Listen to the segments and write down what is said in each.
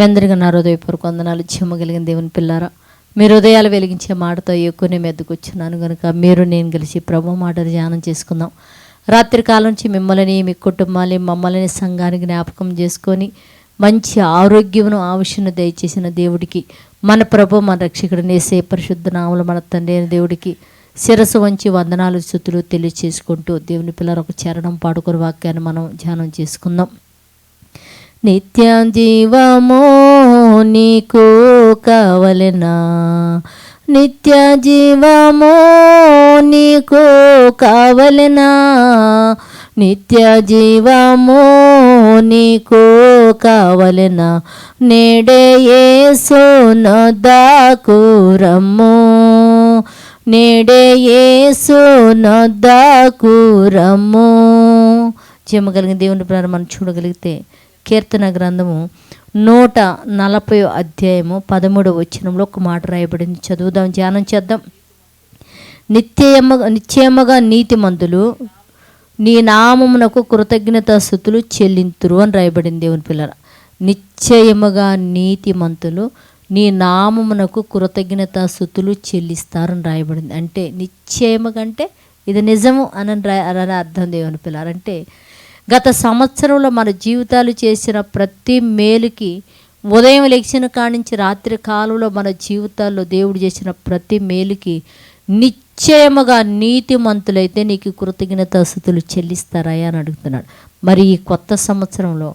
మీ అందరికీ నా హృదయపూర్వక వందనాలు. చెమ్మగలిగిన దేవుని పిల్లారా మీ హృదయాలు వెలిగించే మాటతో ఎక్కువనే నేను వచ్చినాను కనుక మీరు నేను కలిసి ప్రభు మాట ధ్యానం చేసుకుందాం. రాత్రి కాలం నుంచి మిమ్మల్ని మీ కుటుంబాన్ని మమ్మల్ని సంఘానికి జ్ఞాపకం చేసుకొని మంచి ఆరోగ్యమును ఆవశ్యను దయచేసిన దేవుడికి మన ప్రభు మన రక్షకుడు నేసే పరిశుద్ధ నామలు మన తండ్రి అయిన దేవుడికి శిరస్సు వంచి వందనాలు స్థుతులు తెలియచేసుకుంటూ దేవుని పిల్లలకు చరణం పాడుకుని వాక్యాన్ని మనం ధ్యానం చేసుకుందాం. నిత్య జీవమో నీకు కావలెనా? నిత్య జీవమో నీకు కావలెనా? నిత్య జీవమో నీకు కావలెనా? నేడే యేసునొద్దకు రమ్ము. నేడే యేసునొద్దకు రమ్ము. చేయగలిగిన దేవుని ప్రారంభం చూడగలిగితే కీర్తన గ్రంథము నూట నలభై అధ్యాయము పదమూడవ వచ్చినంలో ఒక మాట రాయబడింది. చదువుదాం ధ్యానం చేద్దాం. నిత్యమ నిశ్చయముగా నీతిమంతులు నీ నామమునకు కృతజ్ఞత స్థుతులు చెల్లింతురు అని రాయబడింది దేవుని పిల్లల నిశ్చయముగా నీతిమంతులు నీ నామమునకు కృతజ్ఞత స్థుతులు చెల్లిస్తారని రాయబడింది. అంటే నిశ్చయముగా అంటే ఇది నిజము అని రా- అర్థం దేవుని పిల్లలంటే గత సంవత్సరంలో మన జీవితాలు చేసిన ప్రతి మేలుకి ఉదయం లెక్చిన కానించి నుంచి రాత్రి కాలంలో మన జీవితాల్లో దేవుడు చేసిన ప్రతి మేలుకి నిశ్చయముగా నీతిమంతులైతే నీకు కృతజ్ఞత స్థుతులు చెల్లిస్తారా అని అడుగుతున్నాడు. మరి ఈ కొత్త సంవత్సరంలో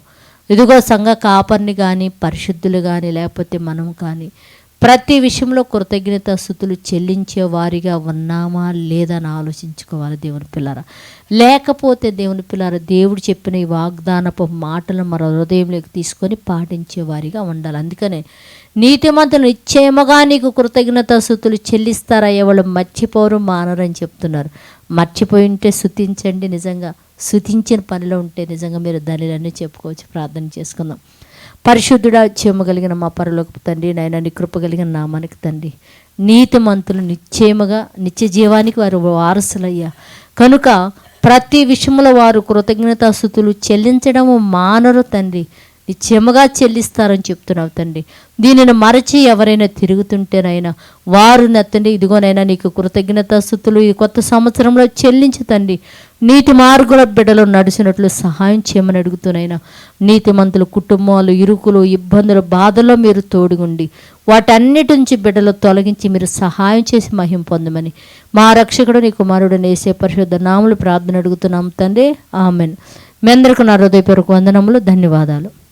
ఇదిగో సంఘ కాపర్ని కానీ పరిశుద్ధులు కానీ లేకపోతే మనం కానీ ప్రతి విషయంలో కృతజ్ఞత స్థుతులు చెల్లించే వారిగా ఉన్నామా లేదా అని ఆలోచించుకోవాలి దేవుని పిల్లర. లేకపోతే దేవుని పిల్లర దేవుడు చెప్పిన ఈ వాగ్దానపు మాటలను మన హృదయంలోకి తీసుకొని పాటించే వారిగా ఉండాలి. అందుకనే నీతిమంతులు నిశ్చయముగా నీకు కృతజ్ఞత స్థుతులు చెల్లిస్తారా? ఎవరు మర్చిపోరు మానరని చెప్తున్నారు. మర్చిపోయి ఉంటే శుతించండి నిజంగా శుతించిన పనిలో ఉంటే నిజంగా మీరు దళిలన్నీ చెప్పుకోవచ్చు. ప్రార్థన చేసుకుందాం. పరిశుద్ధుడా చేమ కలిగిన మా పరలోకి తండ్రి నాయన నీ కృప కలిగిన నామానికి తండ్రి. నీతిమంతులు నిశ్చయముగా నిత్య జీవానికి వారు వారసులయ్యా. కనుక ప్రతి విషయంలో వారు కృతజ్ఞతాస్థుతులు చెల్లించడము మానరు తండ్రి. నిత్యముగా చెల్లిస్తారని చెప్తున్నావు తండ్రి. దీనిని మరచి ఎవరైనా తిరుగుతుంటేనైనా వారు నా ఇదిగోనైనా నీకు కృతజ్ఞతాస్థుతులు ఈ కొత్త సంవత్సరంలో చెల్లించు తండ్రి. నీతి మార్గుల బిడ్డలు నడిచినట్లు సహాయం చేయమని అడుగుతున్నాయినా. నీతిమంతుల కుటుంబాలు ఇరుకులు ఇబ్బందులు బాధల్లో మీరు తోడుగుండి. వాటన్నిటి నుంచి బిడ్డలు తొలగించి మీరు సహాయం చేసి మహిం పొందమని. మా రక్షకుడు నీ కుమారుడు నేసే పరిశుద్ధ నాములు ప్రార్థన అడుగుతున్నాం తండ్రి. ఆమెన్. మీ అందరికీ నా హృదయపూర్వక వందనములు ధన్యవాదాలు.